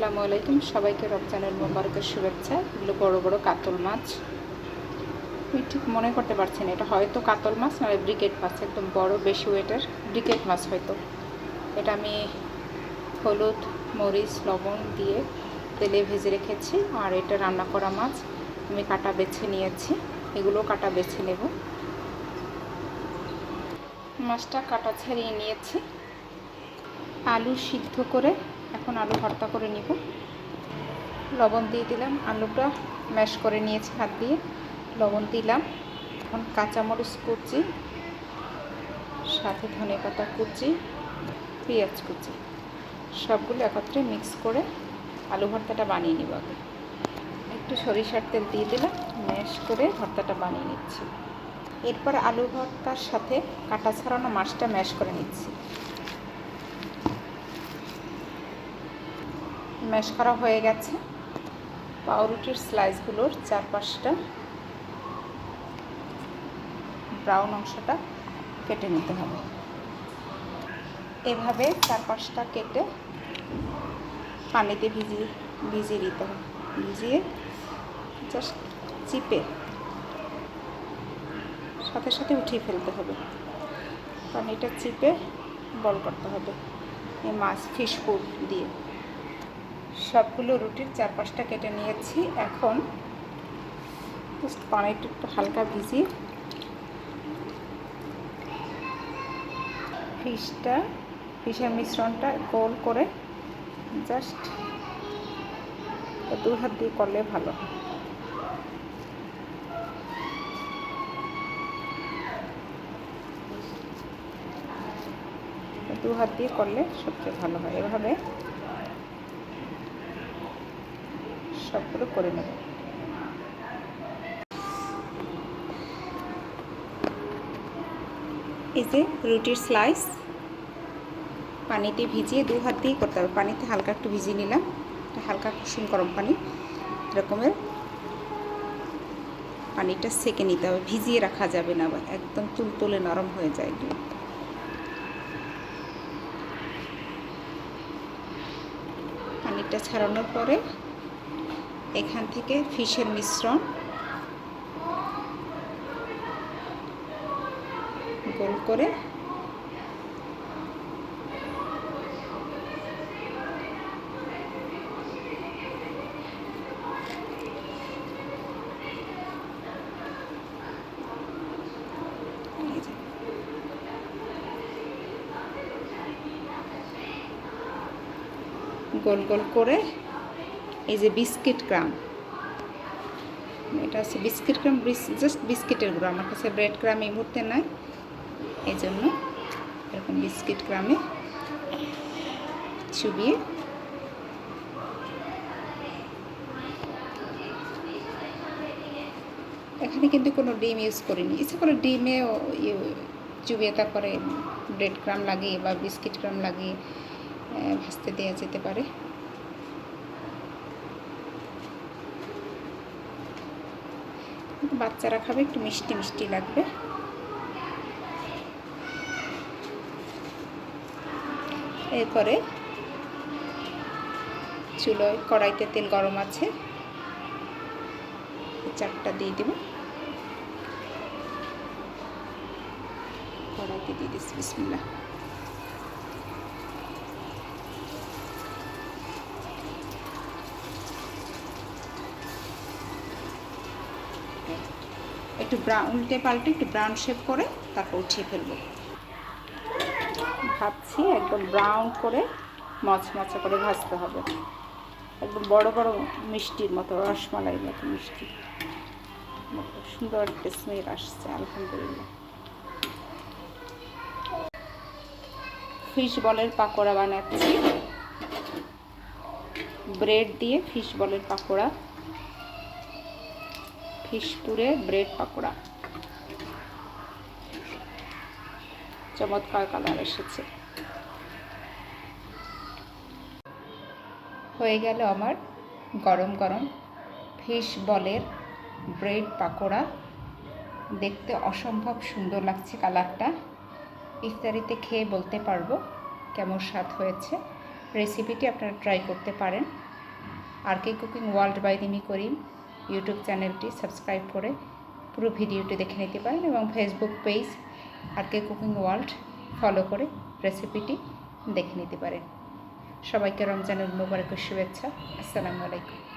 আসসালামু আলাইকুম। সবাইকে রমজানের মোবারকের শুভেচ্ছা। এগুলো বড় বড় কাতল মাছ। আমি ঠিক মনে করতে পারছি না এটা হয়তো কাতল মাছ নয় ব্রিকেট মাছ, একদম বড়, বেশি ওয়েটের ব্রিকেট মাছ হয়তো। এটা আমি হলুদ, মরিচ, লবণ দিয়ে তেলে ভেজে রেখেছি, আর এটা রান্না করা মাছ আমি কাটা বেছে নিয়েছি। এগুলো কাটা বেছে নেব। মাছটা কাটা ছাড়িয়ে নিয়েছি। আলু সিদ্ধ করে এখন আলু ভর্তা করে নিব। লবণ দিয়ে দিলাম, আলুটা ম্যাশ করে নিয়েছি হাত দিয়ে। লবণ দিলাম, এখন কাঁচামরিচ কুচি, সাথে ধনে পাতা কুচি, পেঁয়াজ কুচি, সবগুলো একত্রে মিক্স করে আলু ভর্তাটা বানিয়ে নিব আগে। একটু সরিষার তেল দিয়ে দিলাম, ম্যাশ করে ভর্তাটা বানিয়ে নিচ্ছি। এরপর আলু ভর্তার সাথে কাটা ছাড়ানো মাছটা ম্যাশ করে নিচ্ছি। ম্যাশ করা হয়ে গেছে। পাউরুটির স্লাইসগুলোর চারপাশটা ব্রাউন অংশটা কেটে নিতে হবে। এভাবে চারপাশটা কেটে পানিতে ভিজিয়ে ভিজিয়ে দিতে হবে। ভিজিয়ে জাস্ট চিপে সাথে সাথে উঠিয়ে ফেলতে হবে। পানিটা চিপে বল করতে হবে। এই মাছ ফিশ ফুড দিয়ে। সবগুলো রুটির চারপাশটা কেটে নিয়েছি। এখন জাস্ট পানিটা একটু হালকা ভিজিয়ে ফিশটা, ফিশের মিশ্রণটা গোল করে জাস্ট দু হাত দিয়ে করলে ভালো। দু হাত দিয়ে করলে সবচেয়ে ভালো হয়। এভাবে সবগুলো করে নেব। এই যে রুটির স্লাইস পানিতে ভিজিয়ে দু হাত দিয়ে করতে হবে। পানিতে হালকা একটু ভিজিয়ে নিলাম। হালকা কুসুম গরম পানি, এরকমের পানিটা সেকে নিতে হবে। ভিজিয়ে রাখা যাবে না আবার একদম তুলতুলে নরম হয়ে যায় এগুলো পানিটা ছাড়ানোর পরে এখান থেকে ফিশের মিশ্রণ। গোল করে গোল গোল করে এই যে বিস্কিট ক্রাম। এটা হচ্ছে বিস্কিট গ্রাম জাস্ট বিস্কিটের গুঁড়ো। আমার কাছে ব্রেড ক্রাম এই মুহূর্তে নাই। এই জন্য এরকম বিস্কিট ক্রামে চুবিয়ে এখানে কিন্তু কোনো ডিম ইউজ করিনি। ইচ্ছে করে ডিমে চুবিয়ে তারপরে ব্রেড ক্রাম লাগিয়ে বা বিস্কিট ক্রাম লাগিয়ে ভাজতে দেওয়া যেতে পারে। বাচ্চারা খাবে, একটু মিষ্টি মিষ্টি লাগবে। এরপরে চুলোয় কড়াইতে তেল গরম আছে। চারটা দিয়ে দেব। কড়াইতে দিয়ে দিস বিসমিল্লা একটু ব্রাউন উল্টে পাল্টে একটু ব্রাউন শেপ করে তারপর উঠিয়ে ফেলব। ভাবছি একদম ব্রাউন করে মচমচা করে ভাজতে হবে। একদম বড় বড় মিষ্টির মতো রসমালাইয়ের মতো মিষ্টি। সুন্দর একটা স্মেল আসছে, আলহামদুলিল্লাহ। ফিশ বলের পাকোড়া বানাচ্ছি। ব্রেড দিয়ে ফিশ বলের পাকোড়া। ফিশপুরে ব্রেড পাকোড়া। চমৎকার কালার এসেছে। হয়ে গেল আমার গরম গরম ফিশ বলের ব্রেড পাকোড়া। দেখতে অসম্ভব সুন্দর লাগছে কালারটা। ইফতারিতে খেয়ে বলতে পারব কেমন স্বাদ হয়েছে। রেসিপিটি আপনারা ট্রাই করতে পারেন। R K cooking world by Dimi Karim. YouTube চ্যানেলটি সাবস্ক্রাইব করে পুরো ভিডিওটি দেখে নিতে পারেন এবং Facebook page R K cooking world follow করে রেসিপিটি দেখে নিতে পারেন। সবাইকে রমজানের মোবারকের শুভেচ্ছা। আসসালামু আলাইকুম।